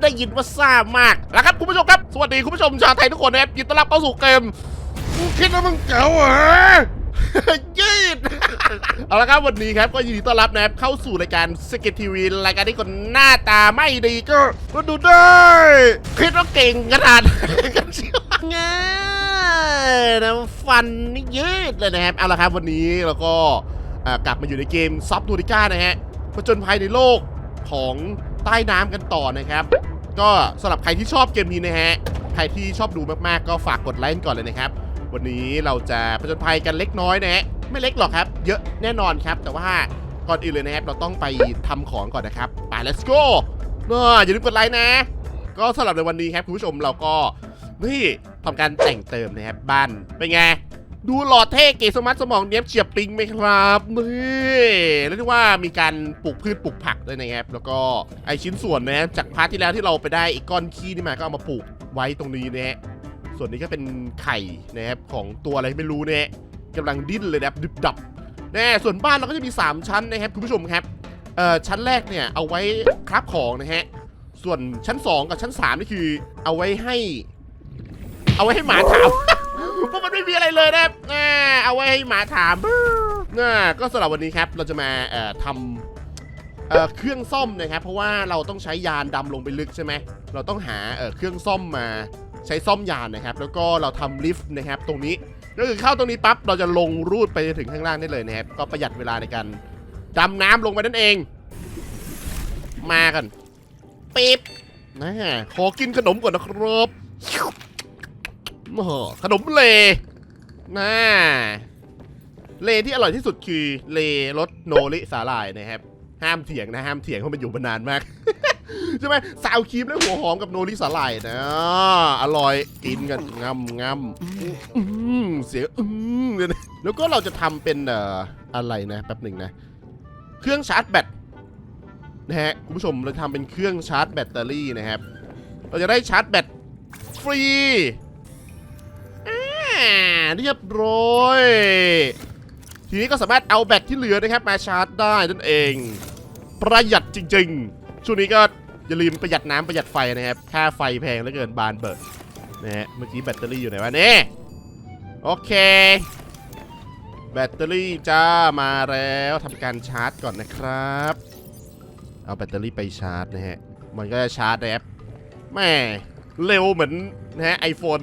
ได้ยินว่าซ่ามากแล้วครับคุณผู้ชมครับ สวัสดีคุณผู้ชมชาวไทยทุกคนนะครับยินต้อนรับเข้าสู่เกมมึงคิดว่ามึงเก๋าเหรอยืดเอาละครับวันนี้ครับก็ยินดีต้อนรับนะครับเข้าสู่รายการสกิททีวีรายการที่คนหน้าตาไม่ดีก็ก็ดูได้คิดว่าเก่งขนาดกันเชียวง่ายนะฟันนี่ยืดเลยนะครับเอาละครับวันนี้เราก็กลับมาอยู่ในเกมซับนูริก้านะฮะผจญภัยในโลก ของใต้น้ำกันต่อนะครับ ก็สำหรับใครที่ชอบเกมนี้นะฮะ ใครที่ชอบดูมากๆ ก็ฝากกดไลค์ก่อนเลยนะครับ วันนี้เราจะผจญภัยกันเล็กน้อยนะฮะ ไม่เล็กหรอกครับ เยอะแน่นอนครับ แต่ว่าก่อนอื่นเลยนะครับ เราต้องไปทำของก่อนนะครับ ไป let's go น่าอย่าลืมกดไลค์นะ ก็สำหรับในวันนี้ครับคุณผู้ชมเราก็นี่ทำการแต่งเติมนะครับบ้านเป็นไง ดูหล่อเท่เก๋สมาร์ทสมองเนี้ยบเฉียบปิงไหมครับนี่แล้วที่ว่ามีการปลูกพืชปลูกผักด้วยนะครับแล้วก็ไอชิ้นส่วนนะจากพาร์ทที่แล้วที่เราไปได้อีกก้อนขี้นี่มาก็เอามาปลูกไว้ตรงนี้นะฮะส่วนนี้ก็เป็นไข่นะครับของตัวอะไรไม่รู้นะฮะกำลังดิ้นเลยนะครับดึบดับแน่ส่วนบ้านเราก็จะมี 3 ชั้นนะครับคุณผู้ชมครับเอ่อชั้นแรกเนี่ยเอาไว้คราฟของนะฮะส่วนชั้น 2 กับชั้น 3 นี่คือ เอาไว้ให้ เอาไว้ให้หมาถาม เพราะมันไม่มีอะไรเลยนะครับอ่าเอาไว้ให้หมาถามน่าก็สำหรับวันนี้ครับ เราจะมาเอ่อทำเอ่อเครื่องซ่อมนะครับ เพราะว่าเราต้องใช้ยานดำลงไปลึกใช่ไหมเราต้องหาเอ่อเครื่องซ่อมมาใช้ซ่อมยานนะครับ แล้วก็เราทำลิฟต์นะครับ ตรงนี้ก็คือเข้าตรงนี้ปั๊บเราจะลงรูดไปถึงข้างล่างได้เลยนะครับ ก็ประหยัดเวลาในการดำน้ำลงไปนั่นเอง มากันปี๊บนะขอกินขนมก่อนนะครับ โอ้โหขนมเลน่าเลที่อร่อยที่สุดคือเลรสโนริสาหร่ายนะครับ ห้ามเถียงนะห้ามเถียงเพราะมันอยู่มานานมาก ใช่ไหมซาวครีมและหัวหอมกับโนริสาหร่ายนะอร่อยกินกันงำงำอืมเสียงอืมเลยนะแล้วก็เราจะทำเป็นเอ่ออะไรนะแป๊บหนึ่งนะ เครื่องชาร์จแบตนะฮะคุณผู้ชมเราทำเป็นเครื่องชาร์จแบตเตอรี่นะครับ เราจะได้ชาร์จแบตฟรี เรียบร้อย ทีนี้ก็สามารถเอาแบตที่เหลือนะครับมาชาร์จได้นั่นเอง ประหยัดจริง ๆ ช่วงนี้ก็อย่าลืมประหยัดน้ำประหยัดไฟนะครับ ค่าไฟแพงเหลือเกินบานเบิร์นะฮะ เมื่อกี้แบตเตอรี่อยู่ไหนวะเนี่ยโอเค แบตเตอรี่จ้ามาแล้วทำการชาร์จก่อนนะครับ เอาแบตเตอรี่ไปชาร์จนะฮะ มันก็จะชาร์จนะครับแม่เร็วเหมือนนะฮะไอโฟน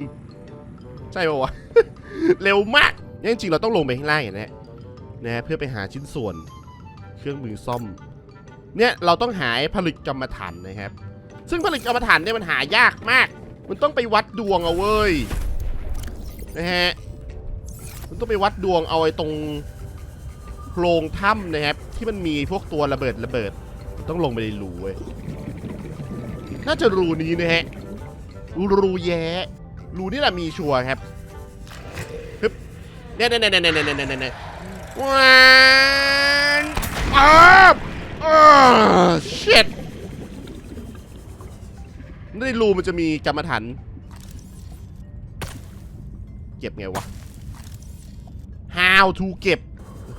ใช่ปะวะ เร็วมากเนี่ยจริงเราต้องลงไปข้างล่างอย่างนี้นะฮะเพื่อไปหาชิ้นส่วนเครื่องมือซ่อม เนี่ยเราต้องหาผลิตกรรมฐานนะครับ ซึ่งผลิตกรรมฐานเนี่ยมันหายากมาก มันต้องไปวัดดวงเอาเว้ยนะฮะมันต้องไปวัดดวงเอาไอ้ตรงโพรงถ้ำนะครับ ที่มันมีพวกตัวระเบิดระเบิด ต้องลงไปในรูเว้ยน่าจะรูนี้นะฮะรูแย้ รูนี่แหละมีชัวครับฮึบเนี่ยเนี่ยเนี่ยเนี่ยเนี่ยน่ยน่วันอ้าวอ้าเช็ดในรูมันจะมีกรรมฐานเก็บไงวะ how to เก็บ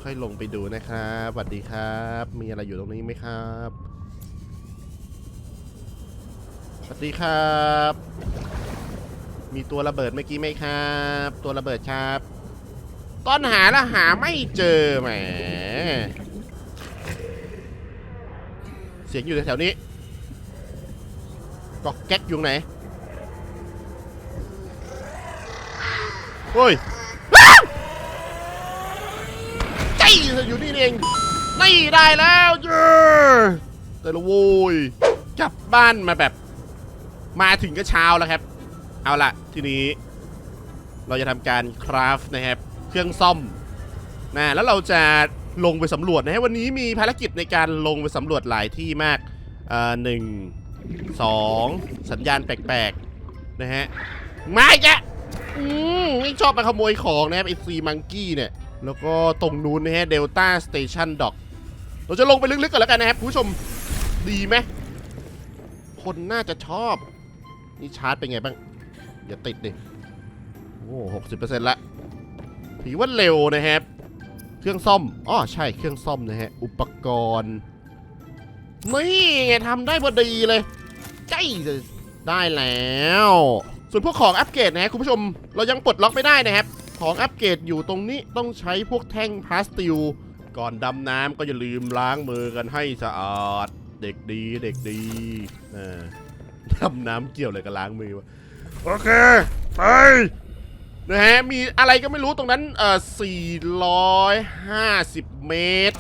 ค่อยลงไปดูนะครับสวัสดีครับ มีอะไรอยู่ตรงนี้ไหมครับสวัสดีครับ มีตัวระเบิดเมื่อกี้ไหมครับ ตัวระเบิดครับตอนหาแล้วหาไม่เจอแหม เสียงอยู่แถวๆนี้กอกแก๊กอยู่ไหนเฮ้ยใจอยู่นี่เองนี่ได้แล้วเย้แต่ละโว้ยกลับบ้านมาแบบ มาถึงก็เช้าแล้วครับ เอาละทีนี้เราจะทำการคราฟนะครับเครื่องซ่อมนะแล้วเราจะลงไปสำรวจนะฮะวันนี้มีภารกิจในการลงไปสำรวจหลายที่มากเอ่อหนึ่งสองสัญญาณแปลกๆนะฮะมาอีกแล้วอืมไม่ชอบมาขโมยของนะครับไอซีมังกี้เนี่ย แล้วก็ตรงนู้นนะฮะเดลต้าสเตชันด็อกเราจะลงไปลึกๆก่อนแล้วกันนะครับผู้ชมดีไหมคนน่าจะชอบ นี่ชาร์จเป็นไงบ้าง อย่าติดดิ โอ้หกสิบเปอร์เซ็นต์ละถือว่าเร็วนะครับ เครื่องซ่อมอ๋อใช่เครื่องซ่อมนะฮะ อุปกรณ์นี่ไงทำได้พอดีเลยใจได้แล้ว ส่วนพวกของอัปเกรดนะฮะคุณผู้ชม เรายังปลดล็อกไม่ได้นะครับ ของอัปเกรดอยู่ตรงนี้ต้องใช้พวกแท่งพลาสติลก่อนดำน้ำก็อย่าลืมล้างมือกันให้สะอาด เด็กดีเด็กดีดำน้ำเกี่ยวอะไรกับล้างมือวะ โอเค ไปนะฮะ มีอะไรก็ไม่รู้ตรงนั้น เอ่อ 450 เมตร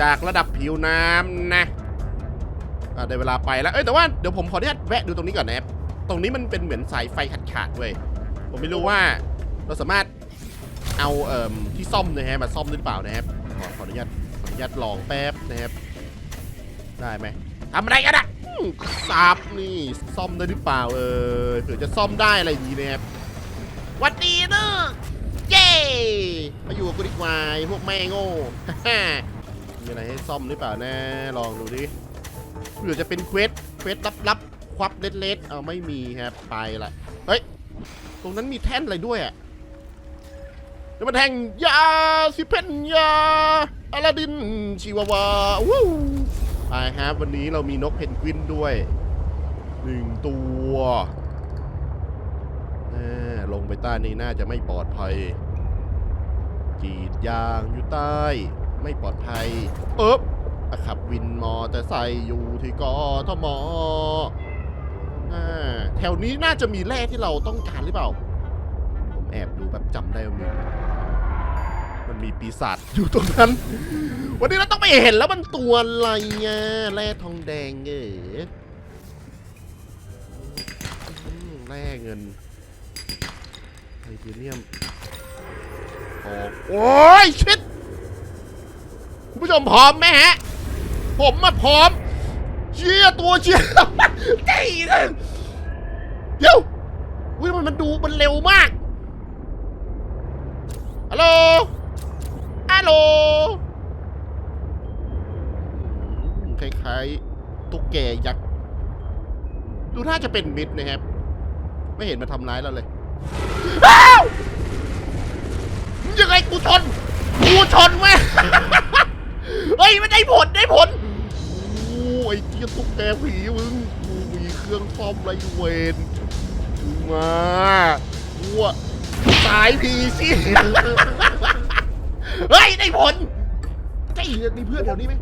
จากระดับผิวน้ำนะอะได้เวลาไปแล้ว เอ้ย แต่ว่าเดี๋ยวผมขออนุญาตแวะดูตรงนี้ก่อนนะครับ ตรงนี้มันเป็นเหมือนสายไฟขาดๆเว้ย ผมไม่รู้ว่าเราสามารถเอาเอ่อที่ซ่อมนะฮะมาซ่อมหรือเปล่านะครับ ขออนุญาตขออนุญาตลองแป๊บนะครับ ได้ไหมทำอะไรกันอะ ซับนี่ซ่อมได้หรือเปล่าเออเผื่อจะซ่อมได้อะไรอย่างนี้นะครับวัดดีเนอะเย้มาอยู่กับกูดีกว่าพวกแม่งโง่มีอะไรให้ซ่อมหรือเปล่านะลองดูดิเผื่อจะเป็นเควสเควสลับๆควับเล็ดๆเอาไม่มีครับไปละเฮ้ยตรงนั้นมีแท่นอะไรด้วยอะแล้วมันแทงยาสิเพนยาอลาดินชิวาวาวู้ ไปครับวันนี้เรามีนกเพนกวินด้วยหนึ่งตัวลงไปใต้นี้น่าจะไม่ปลอดภัยกีดยางอยู่ใต้ ไม่ปลอดภัยเอ๊บอะขับวินมอแต่ใส่อยู่ที่กทมอแถวนี้น่าจะมีแร่ที่เราต้องการหรือเปล่า ผมแอบดูแบบจำได้ว่ามี มันมีปีศาจอยู่ตรงนั้น วันนี้เราต้องไปเห็นแล้วมันตัวอะไรอ่แร่ทองแดงเออแร่เงินไทเทเนียมออกโอ้ยชิดคุณผู้ชมพร้อมไหมฮะ ผมมาพร้อม เชี่ยตัวเชี่ยร์ใจเลยเดี๋ยววิมันมันดูมันเร็วมากฮัลโหล ฮัลโหลอืมคล้ายๆตุ๊กแกยักษ์ ดูน่าจะเป็นมิดนะครับ ไม่เห็นมาทำร้ายเราเลย อ้าวยังไงกูชน กูชนแม่เฮ้ยมันได้ผลได้ผลโอ้ไอ้เจี๊ยตุ๊กแกผีมึงกูมีเครื่องซ่อมไรเวนมึงมาวัวสายผีสิ เฮ้ย ได้ผลใช่มีเพื่อนแถวนี้ไหม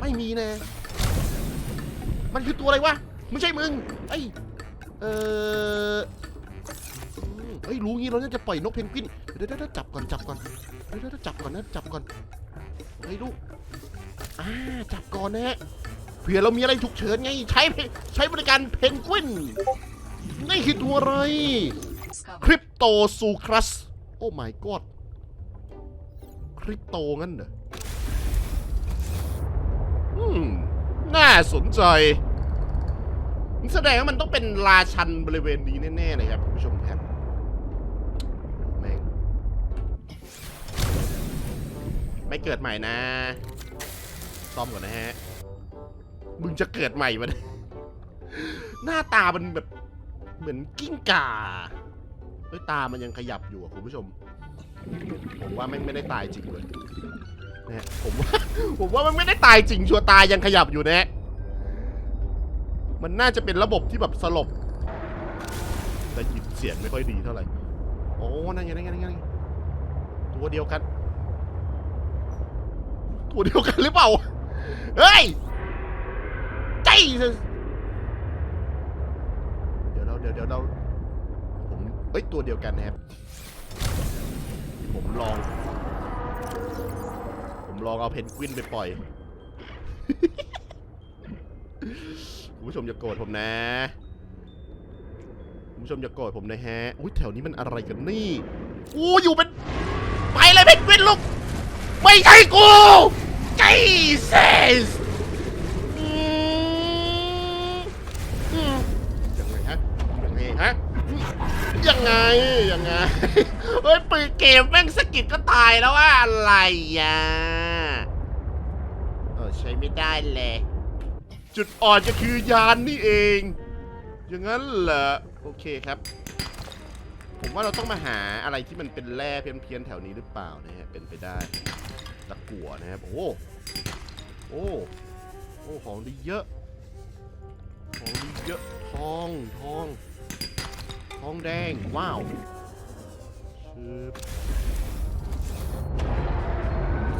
ไม่มีนะ มันคือตัวอะไรวะ ไม่ใช่มึง ไอ้ เออเฮ้ย รู้งี้เราน่าจะปล่อยนกเพนกวิน เดี๋ยวเดี๋ยวเดี๋ยวจับก่อนจับก่อนเดี๋ยวเดี๋ยวจับก่อนนะจับก่อน เฮ้ยลูก อ่า จับก่อนนะฮะเผื่อเรามีอะไรฉุกเฉินไง ใช้ใช้บริการเพนกวิน นี่คือตัวอะไร คริปโตซูครัส โอ้ my god คริปโตงั้นเหรออืม น่าสนใจ แสดงว่ามันต้องเป็นราชันบริเวณนี้แน่ๆเลยครับคุณผู้ชมครับแม่งไม่เกิดใหม่นะ ซ่อมก่อนนะฮะ มึงจะเกิดใหม่มาเนี่ยหน้าตามันแบบ เหมือนกิ้งก่าเฮ้ยตามันยังขยับอยู่อะคุณผู้ชม ผมว่าแม่งไม่ได้ตายจริงเลยนะฮะผมว่า ผมว่ามันไม่ได้ตายจริงชัวร์ตายังขยับอยู่นะฮะมันน่าจะเป็นระบบที่แบบสลบแต่ยินเสียงไม่ค่อยดีเท่าไหร่ โอ้นั่นไงนั่นไงนั่นไงตัวเดียวกัน ตัวเดียวกันหรือเปล่า เฮ้ยใจเดี๋ยวเราเดี๋ยวเดี๋ยวเราผมเอ้ยตัวเดียวกันนะครับ ผมลอง ผมลองเอาเพนกวินไปปล่อย คุณผู้ชมอย่าโกรธผมนะ คุณผู้ชมอย่าโกรธผมนะฮะ อุ้ยแถวนี้มันอะไรกันนี่ กูอยู่เป็น ไปเลยเพนกวินลูก ไม่ใช่กูใจเซส ยังไงยังไงเฮ้ยปืนเกมแม่งสกิดก็ตายแล้วว่าอะไรอะเออใช้ไม่ได้เลย จุดอ่อนก็คือยานนี่เอง อย่างนั้นเหรอโอเคครับ ผมว่าเราต้องมาหาอะไรที่มันเป็นแร่เพี้ยนๆแถวนี้หรือเปล่านะฮะเป็นไปได้ตะกั่วนะครับโอ้โหโอ้โอ้ของดีเยอะของดีเยอะทองทอง ทองแดง ว้าว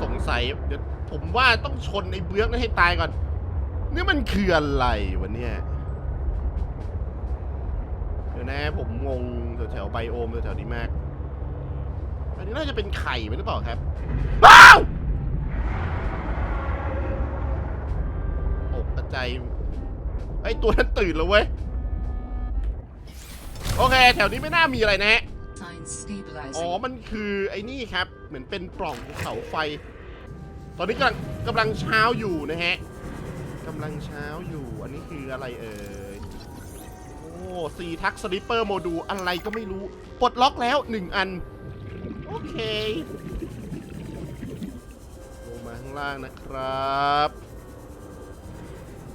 สงสัยเดี๋ยวผมว่าต้องชนไอ้เบื้องนั้นให้ตายก่อน นี่มันคืออะไรวะเนี่ยเดี๋ยวนะผมงงแถวๆไบโอมแถวๆนี้มาก อันนี้น่าจะเป็นไข่ไหมหรือเปล่าครับว้าวตกใจไอ้ตัวนั้นตื่นแล้วเว้ย โอเค แถวนี้ไม่น่ามีอะไรนะฮะ Signs อ๋อ stabilizing. มันคือไอ้นี่ครับ เหมือนเป็นปล่องภูเขาไฟ ตอนนี้กำลังกำลังเช้าอยู่นะฮะกำลังเช้าอยู่ อันนี้คืออะไรเอ่ย โอ้ซีทักสลิปเปอร์โมดูลอะไรก็ไม่รู้ ปลดล็อกแล้วหนึ่งอัน โอเคลงมาข้างล่างนะครับ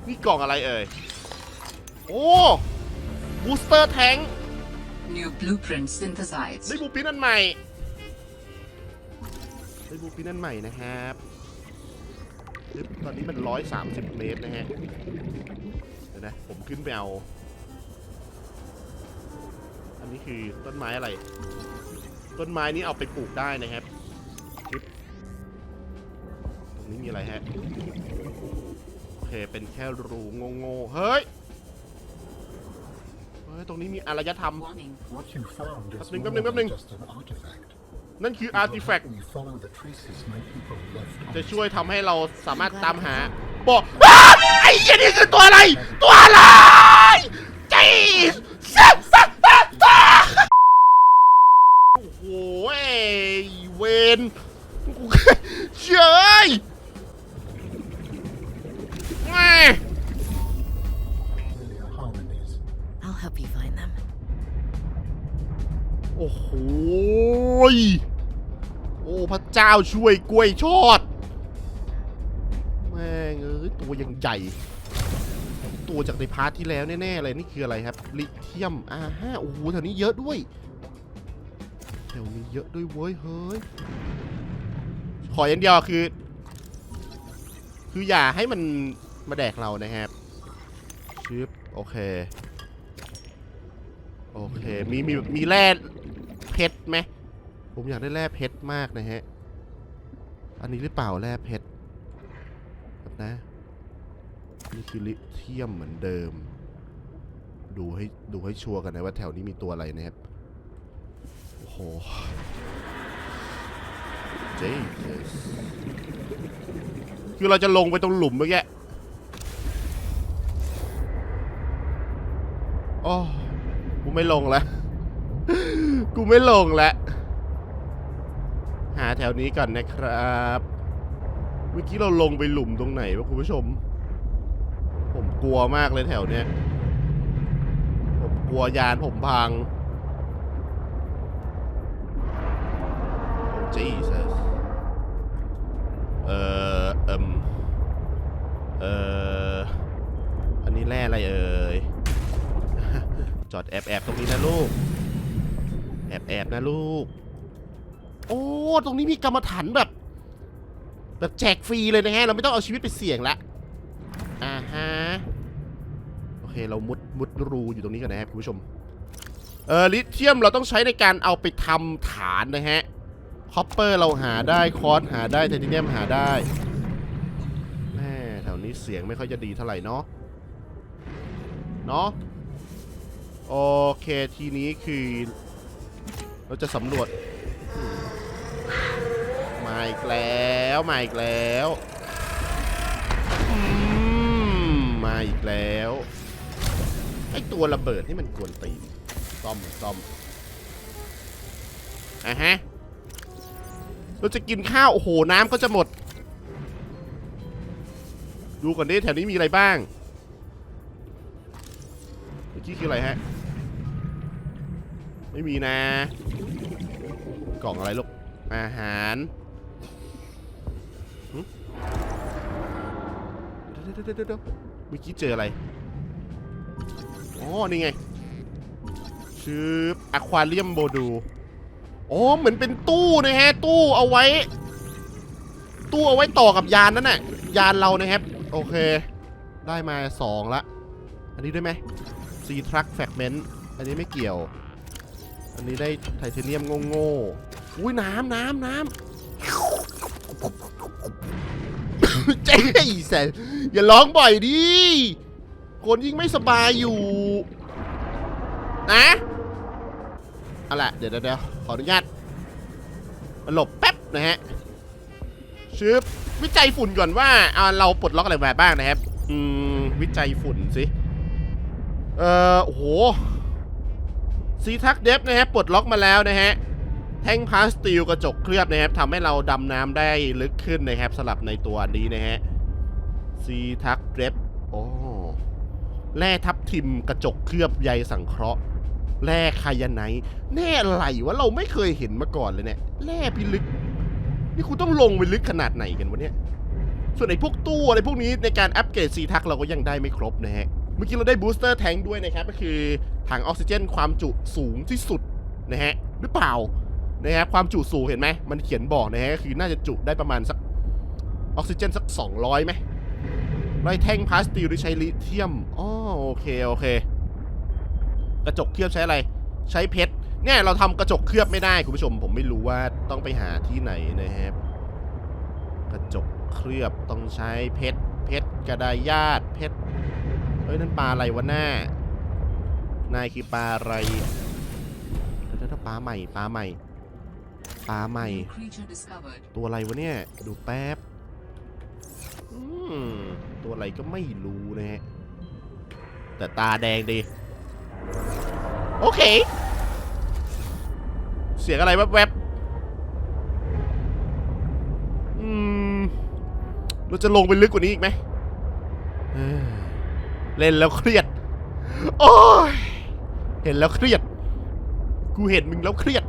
นี่กล่องอะไรเอ่ย โอ้บูสเตอร์แทง New blueprint synthesized. ได้บูปินอันใหม่ได้บูปินอันใหม่นะครับตอนนี้มัน 130 เมตรนะฮะเดี๋ยวนะ ผมขึ้นไปเอา อันนี้คือต้นไม้อะไร ต้นไม้นี้เอาไปปลูกได้นะครับตรงนี้มีอะไรฮะ โอเค เป็นแค่รูโง่ๆเฮ้ย ฮ้ยตรงนี้มีอารยธรรม Warning. What you found is Kapling, more kapling, than kapling. just an artifact. นั่นคือ It อาร์ will ติแฟก help you follow the traces my people left on จะ this ช่วยทำให้เราสามารถตามหาบอกอ้าไอ้เหี้ยนี่คือตัวอะไร ตัวอะไรจีสโอ้โหเอ้ยเวน ย โอ้พระเจ้าช่วยกล้วยชอด แม่งเอ้ยตัวยังใหญ่ ตัวจากในพาร์ทที่แล้วแน่ๆเลยนี่คืออะไรครับ ลิเทียมอ่าฮะโอ้โหแถวนี้เยอะด้วยแถวนี้เยอะด้วยเว้ยเฮ้ย ขออย่างเดียวคือ คืออย่าให้มันมาแดกเรานะครับชิปโอเค โอเค มีมีมีแร่เพชรไหม ผมอยากได้แร่เพชรมากนะฮะ อันนี้หรือเปล่าแร่เพชรนะนี่คือลิเทียมเหมือนเดิม ดูให้ดูให้ชัวร์กันนะว่าแถวนี้มีตัวอะไรนะครับ โอ้โหเจ๊คือเราจะลงไปตรงหลุมเมื่อกี้โอ้กูไม่ลงแล้ว กูไม่ลงแล้ว หาแถวนี้ก่อนนะครับเมื่อกี้เราลงไปหลุมตรงไหนวะคุณผู้ชม ผมกลัวมากเลยแถวเนี้ยผมกลัวยานผมพังโอ้จีสเอ่อเอิมเอ่ออันนี้แร่อะไรเอ่ยจอดแอบแอบๆตรงนี้นะลูก แอบแอบๆนะลูก ตรงนี้มีกรรมฐานแบบ แบบแจกฟรีเลยนะฮะ เราไม่ต้องเอาชีวิตไปเสี่ยงละอ่าฮะ โอเค เรามุดมุดรูอยู่ตรงนี้กันนะครับคุณผู้ชม เออลิเทียมเราต้องใช้ในการเอาไปทำฐานนะฮะคอปเปอร์เราหาได้คอร์สหาได้ไทเทเนียมหาได้แม่แถวนี้เสียงไม่ค่อยจะดีเท่าไหร่เนาะเนาะโอเคทีนี้คือ เราจะสำรวจ มาอีกแล้วมาอีกแล้วมาอีกแล้วไอตัวระเบิดนี่มันกวนตีนซ่อมซ่อมอะฮะเราจะกินข้าวโอ้โหน้ำก็จะหมด ดูก่อนดิแถวนี้มีอะไรบ้างเมื่อกี้คืออะไรฮะ ไม่มีนะ กล่องอะไรลูกอาหาร ดี๋ยวเดี๋ยวเดมื่อกี้เจออะไร อ๋อ นี่ไง ชื่ออะควาเรียมโบดู อ๋อ เหมือนเป็นตู้นะฮะ ตู้เอาไว้ ตู้เอาไว้ต่อกับยานนั่นน่ะ ยานเรานะครับ โอเค ได้มาสองละ อันนี้ด้วยไหมซีทรัคแฟกเมนต์อันนี้ไม่เกี่ยว อันนี้ได้ไทเทเนียมโง่ๆอุ้ยน้ำน้ำน้ำ จ๊แสนอย่าร้องบ่อยดิคนยิ่งไม่สบายอยู่นะเอาล่ะเดี๋ยวเดี๋ยวขออนุญาตมาหลบแป๊บนะฮะชึบวิจัยฝุ่นก่อนว่าเอาเราปลดล็อกอะไรมาบ้างนะครับ อืม วิจัยฝุ่นสิ เอ่อโอ้โหซีทักเดฟนะฮะปลดล็อกมาแล้วนะฮะ แท่งพลาสติลกระจกเคลือบนะครับทำให้เราดำน้ำได้ลึกขึ้นนะครับสลับในตัวนี้นะฮะซีทักเดฟโอ้แร่ทับทิมกระจกเคลือบใยสังเคราะห์แร่คายาไนแน่อะไรวะเราไม่เคยเห็นมาก่อนเลยเนี่ยแร่พิลึก นี่คุณต้องลงไปลึกขนาดไหนกันวะเนี่ยส่วนไอ้พวกตู้อะไรพวกนี้ในการอัปเกรดซีทักเราก็ยังได้ไม่ครบนะฮะเมื่อกี้เราได้บูสเตอร์แทงด้วยนะครับก็คือถังออกซิเจนความจุสูงที่สุดนะฮะหรือเปล่า นะครับความจุสูงเห็นไหมมันเขียนบอกนะฮะคือน่าจะจุได้ประมาณสักออกซิเจนสัก 200ไหมไรแท่งพลาสติลที่ใช้ลิเธียมอ๋อโอเคโอเค กระจกเคลือบใช้อะไร ใช้เพชรเนี่ยเราทำกระจกเคลือบไม่ได้คุณผู้ชม ผมไม่รู้ว่าต้องไปหาที่ไหนนะครับกระจกเคลือบต้องใช้เพชรเพชรกระดาษญาติเพชรเฮ้ยนั่นปลาอะไรวะหน้านายคือปลาอะไรเดี๋ยวๆๆปลาใหม่ปลาใหม่ ปลาใหม่ New creature discovered. ตัวอะไรวะเนี่ย ดูแป๊บอืมตัวอะไรก็ไม่รู้นะฮะ แต่ตาแดงดี โอเค เสียงอะไรแวบๆอืม เราจะลงไปลึกกว่านี้อีกไหมเอ้ยเล่นแล้วเครียด โอ้ย เห็นแล้วเครียด กูเห็นมึงแล้วเครียดนะ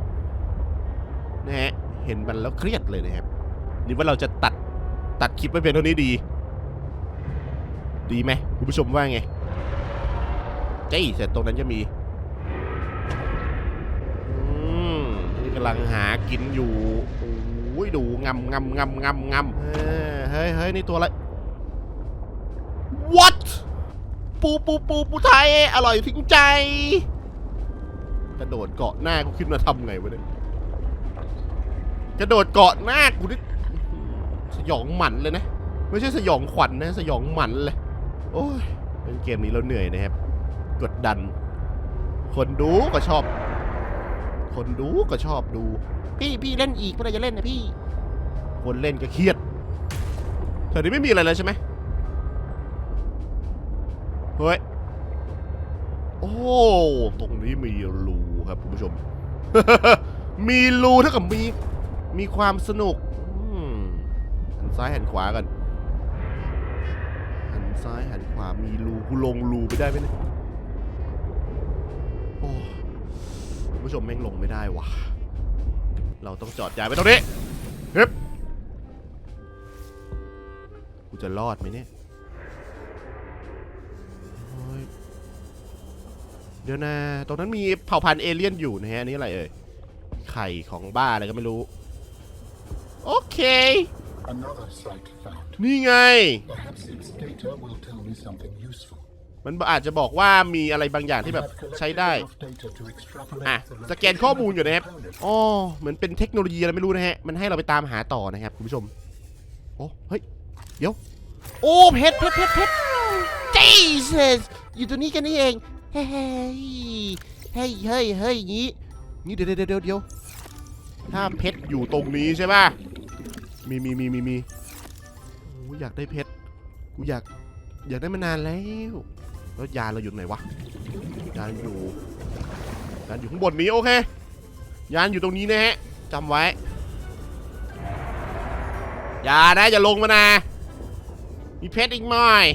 ฮะ เห็นมันแล้วเครียดเลยนะครับนี่ว่าเราจะตัดตัดคลิปไว้เพียงเท่านี้ดี ดีไหมคุณผู้ชมว่าไงเจ๊เสร็จตรงนั้นจะมีอืมนี่กำลังหากินอยู่โอ้ยดูงำงำงำงำงำเออเฮ้ยเฮ้ยนี่ตัวอะไร what ปูปูปูปูไทย อร่อยทิ้งใจ กระโดดเกาะหน้ากูขึ้นมาทำไงวะเนี่ย กระโดดเกาะหน้ากูนี่สยองหมันเลยนะ ไม่ใช่สยองขวัญนะสยองหมันเลย โอ้ยเล่นเกมนี้เราเหนื่อยนะครับ กดดัน คนดูก็ชอบ คนดูก็ชอบดู พี่พี่เล่นอีกเมื่อไรจะเล่นนะพี่ คนเล่นก็เครียดแถวนี้ไม่มีอะไรเลยใช่ไหมเฮ้ย โอ้ ตรงนี้มีรูครับคุณผู้ชม มีรูเท่ากับมี มีความสนุกหันซ้ายหันขวากันหันซ้ายหันขวามีรูกูลงรูไปได้ไหมเนี่ยโอ้คุณผู้ชมแม่งลงไม่ได้ว่ะ เราต้องจอดยายไปตรงนี้ฮึบกูจะรอดไหมเนี่ยเดี๋ยวนะ ตรงนั้นมีเผ่าพันธุ์เอเลี่ยนอยู่นะฮะอันนี่อะไรเอ่ย ไข่ของบ้าอะไรก็ไม่รู้ โอเค Another site found. นี่ไง Perhaps its data will tell me something useful. มันอาจจะบอกว่ามีอะไรบางอย่างที่แบบ I've collected ใช้ได้ enough data to extrapolate อะ the สแกนข้อมูลอยู่นะครับ location of the อ๋อ เหมือนเป็นเทคโนโลยีอะไรไม่รู้นะฮะ มันให้เราไปตามหาต่อนะครับคุณผู้ชม โอ้ เฮ้ย เดี๋ยว โอ้ เพชรเพชรเพชรเพชร Jesus อยู่ตัวนี้กันนี่เอง เฮ้ย เฮ้ย เฮ้ย เฮ้ยอย่างงี้ นี่เดี๋ยวเดี๋ยวเดี๋ยวเดี๋ยวถ้าเพชรอยู่ตรงนี้ใช่ป่ะ มีมีมีมีมีโอ้อยากได้เพชร กูอยาก อยากได้มานานแล้ว แล้วยาเราอยู่ไหนวะ ยานอยู่ ยานอยู่ข้างบนนี้โอเค ยานอยู่ตรงนี้นะฮะจำไว้ อย่านะอย่าลงมานะ มีเพชรอีกหน่อย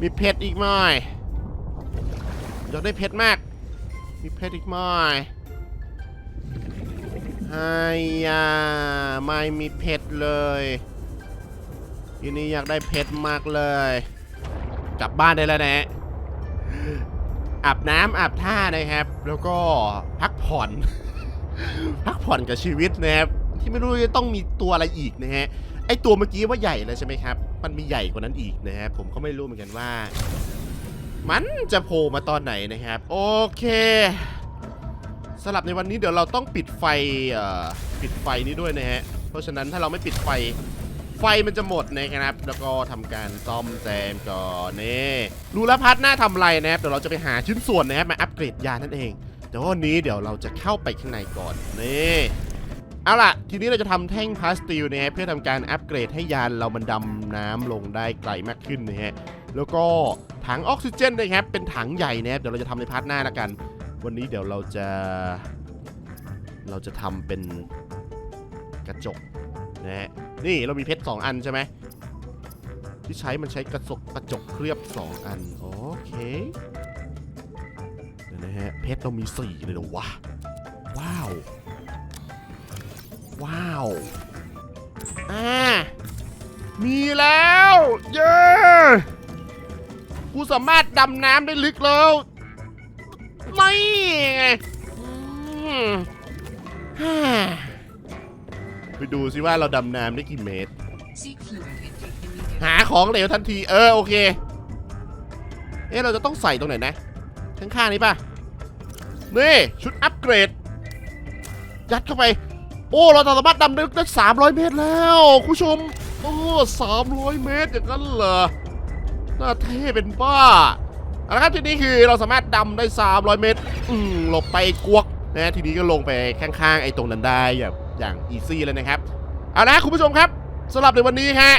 มีเพชรอีกหน่อย อยากได้เพชรมาก มีเพชรอีกหน่อย ไอ้ยาไม่มีเพชรเลยทีนี้อยากได้เพชรมากเลย กลับบ้านได้แล้วนะอาบน้ำอาบท่านะครับ แล้วก็พักผ่อน พักผ่อนกับชีวิตนะครับ ที่ไม่รู้จะต้องมีตัวอะไรอีกนะฮะไอตัวเมื่อกี้ว่าใหญ่แล้วใช่ไหมครับ มันมีใหญ่กว่านั้นอีกนะครับผมก็ไม่รู้เหมือนกันว่า มันจะโผล่มาตอนไหนนะครับ โอเค สำหรับในวันนี้เดี๋ยวเราต้องปิดไฟปิดไฟนี้ด้วยนะฮะ เพราะฉะนั้นถ้าเราไม่ปิดไฟไฟมันจะหมดนะครับ แล้วก็ทำการซ่อมแซมก่อนนี่รู้แล้วพัดหน้าทำอะไรนะครับ เดี๋ยวเราจะไปหาชิ้นส่วนนะครับมาอัปเกรดยานนั่นเอง แต่วันนี้เดี๋ยวเราจะเข้าไปข้างในก่อนนี่เอาล่ะ ทีนี้เราจะทำแท่งพลาสติลนะฮะเพื่อทำการอัปเกรดให้ยานเรามันดำน้ำลงได้ไกลมากขึ้นนะฮะแล้วก็ถังออกซิเจนนะครับเป็นถังใหญ่นะครับเดี๋ยวเราจะทำในพาร์ทหน้าละกัน วันนี้เดี๋ยวเราจะ เราจะทำเป็นกระจกนะฮะนี่เรามีเพชร2อันใช่ไหมที่ใช้มันใช้กระจกกระจกเคลือบ 2 อัน โอเคเดี๋ยวนะฮะเพชรเรามี 4 เลยเหรอวะ ว้าว ว้าว อ่า มีแล้ว เย้กูสามารถดำน้ำได้ลึกแล้ว ไม่ไงอืมฮ่าไปดูสิว่าเราดำน้ำได้กี่เมตร Seek fluid intake immediately. หาของเหลวทันที เออ โอเค เอ๊ะเราจะต้องใส่ตรงไหนนะ ข้าง ๆ นี้ป่ะ นี่ ชุดอัปเกรด ยัดเข้าไป โอ้ เราสามารถดำได้ได้ 300 เมตรแล้ว คุณผู้ชม โอ้ 300 เมตรอย่างนั้นเหรอ น่าเท่เป็นบ้า เอาละครับทีนี้คือเราสามารถดำได้ 300 เมตร อืมหลบไปกวกนะทีนี้ก็ลงไปข้างๆไอ้ตรงนั้นได้อย่างอย่างอีซี่เลยนะครับ เอาละคุณผู้ชมครับสำหรับในวันนี้ฮะ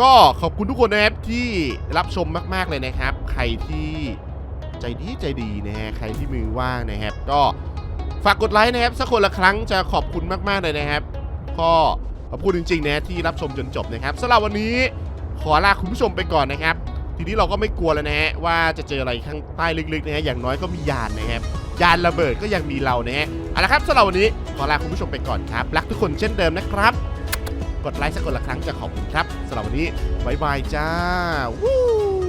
ก็ขอบคุณทุกคนนะครับที่รับชมมากๆเลยนะครับ ใครที่ใจดีใจดีนะฮะใครที่มือว่างนะครับ ก็ฝากกดไลค์นะครับสักคนละครั้งจะขอบคุณมากๆเลยนะครับก็ขอบคุณจริงๆนะที่รับชมจนจบนะครับสำหรับวันนี้ขอลาคุณผู้ชมไปก่อนนะครับ ทีนี้เราก็ไม่กลัวแล้วนะฮะว่าจะเจออะไรข้างใต้ลึกๆนะฮะอย่างน้อยก็มียานนะครับยานระเบิดก็ยังมีเรานะฮะเอาละครับสำหรับวันนี้ขอลาคุณผู้ชมไปก่อนครับรักทุกคนเช่นเดิมนะครับ กดไลค์สักคนละครั้งจะขอบคุณครับสำหรับวันนี้บายบายจ้าวู้